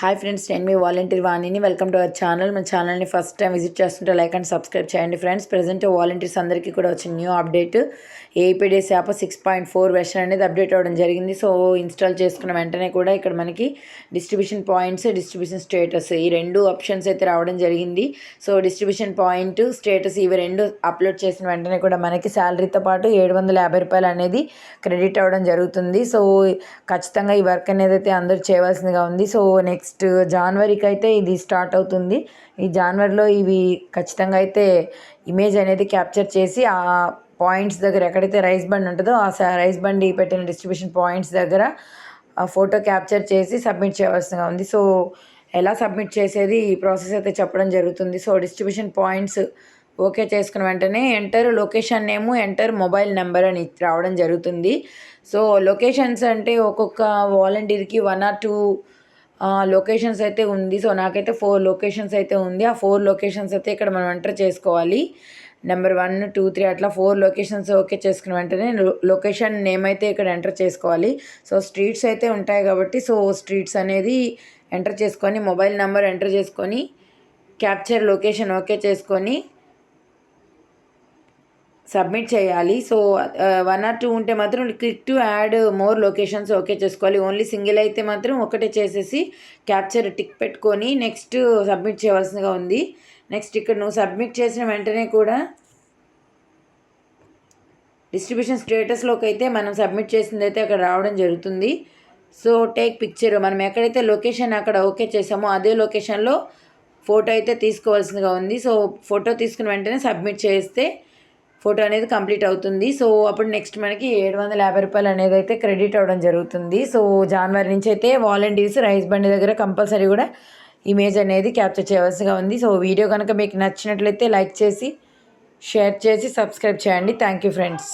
Hi friends నేను మీ volunteer వాణిని. Welcome to our channel. మన ఛానల్ని ఫస్ట్ టైం విజిట్ చేస్తుంటే లైక్ అండ్ సబ్స్క్రైబ్ చేయండి ఫ్రెండ్స్. ప్రజెంట్ వాలంటీర్స్ అందరికీ కూడా వచ్చిన new update. APDS app six point four version అనేది అప్డేట్ అవ్వడం జరిగింది. సో ఇన్స్టాల్ చేసుకున్న వెంటనే కూడా ఇక్కడ మనకి డిస్ట్రిబ్యూషన్ పాయింట్స్ డిస్ట్రిబ్యూషన్ స్టేటస్ ఈ రెండు ఆప్షన్స్ అయితే రావడం జరిగింది. సో డిస్ట్రిబ్యూషన్ పాయింట్ స్టేటస్ ఇవి రెండు అప్లోడ్ చేసిన వెంటనే కూడా మనకి శాలరీతో పాటు ఏడు వందల యాభై రూపాయలు అనేది క్రెడిట్ అవ్వడం జరుగుతుంది. సో ఖచ్చితంగా ఈ వర్క్ అనేది అయితే అందరూ చేయవలసిందిగా ఉంది. సో నెక్స్ట్ జనవరికి అయితే ఇది స్టార్ట్ అవుతుంది. ఈ జనవరిలో ఇవి ఖచ్చితంగా అయితే ఇమేజ్ అనేది క్యాప్చర్ చేసి ఆ పాయింట్స్ దగ్గర ఎక్కడైతే రైస్ బండ్ ఉంటుందో ఆ రైస్ బండి పెట్టిన డిస్ట్రిబ్యూషన్ పాయింట్స్ దగ్గర ఆ ఫోటో క్యాప్చర్ చేసి సబ్మిట్ చేయవలసిగా ఉంది. సో ఎలా సబ్మిట్ చేసేది ఈ ప్రాసెస్ అయితే చెప్పడం జరుగుతుంది. సో డిస్ట్రిబ్యూషన్ పాయింట్స్ ఓకే చేసుకున్న వెంటనే ఎంటర్ లొకేషన్ నేము ఎంటర్ మొబైల్ నెంబర్ అని రావడం జరుగుతుంది. సో లొకేషన్స్ అంటే ఒక్కొక్క వాలంటీర్కి వన్ ఆర్ టూ లొకేషన్స్ అయితే ఉంది. సో నాకైతే ఫోర్ లొకేషన్స్ అయితే ఉంది. ఆ ఫోర్ లొకేషన్స్ అయితే ఇక్కడ మనం ఎంటర్ చేసుకోవాలి. నెంబర్ వన్ టూ త్రీ అట్లా ఫోర్ లొకేషన్స్ ఓకే చేసుకున్న వెంటనే లొకేషన్ నేమ్ అయితే ఇక్కడ ఎంటర్ చేసుకోవాలి. సో స్ట్రీట్స్ అయితే ఉంటాయి కాబట్టి సో స్ట్రీట్స్ అనేది ఎంటర్ చేసుకొని మొబైల్ నెంబర్ ఎంటర్ చేసుకొని క్యాప్చర్ లొకేషన్ ఓకే చేసుకొని సబ్మిట్ చేయాలి. సో వన్ ఆర్ టూ ఉంటే మాత్రం click to add more locations okay చేసుకోవాలి. ఓన్లీ సింగిల్ అయితే మాత్రం ఒకటే చేసేసి క్యాప్చర్ టిక్ పెట్టుకొని నెక్స్ట్ సబ్మిట్ చేయవలసిందిగా ఉంది. నెక్స్ట్ ఇక్కడ నువ్వు సబ్మిట్ చేసిన వెంటనే కూడా డిస్ట్రిబ్యూషన్ స్టేటస్లోకి అయితే మనం సబ్మిట్ చేసింది అయితే అక్కడ రావడం జరుగుతుంది. సో టేక్ పిక్చర్ మనం ఎక్కడైతే లొకేషన్ అక్కడ ఓకే చేసామో అదే లొకేషన్లో ఫోటో అయితే తీసుకోవాల్సిందిగా ఉంది. సో ఫోటో తీసుకున్న వెంటనే సబ్మిట్ చేస్తే ఫోటో అనేది కంప్లీట్ అవుతుంది. సో అప్పుడు నెక్స్ట్ మనకి ఏడు వందల యాభై రూపాయలు అనేది అయితే క్రెడిట్ అవ్వడం జరుగుతుంది. సో జనవరి నుంచి అయితే వాలంటీర్స్ రైస్ బండి దగ్గర కంపల్సరీ కూడా ఇమేజ్ అనేది క్యాప్చర్ చేయవలసిగా ఉంది. సో వీడియో కనుక మీకు నచ్చినట్లయితే లైక్ చేసి షేర్ చేసి సబ్స్క్రైబ్ చేయండి. Thank you friends.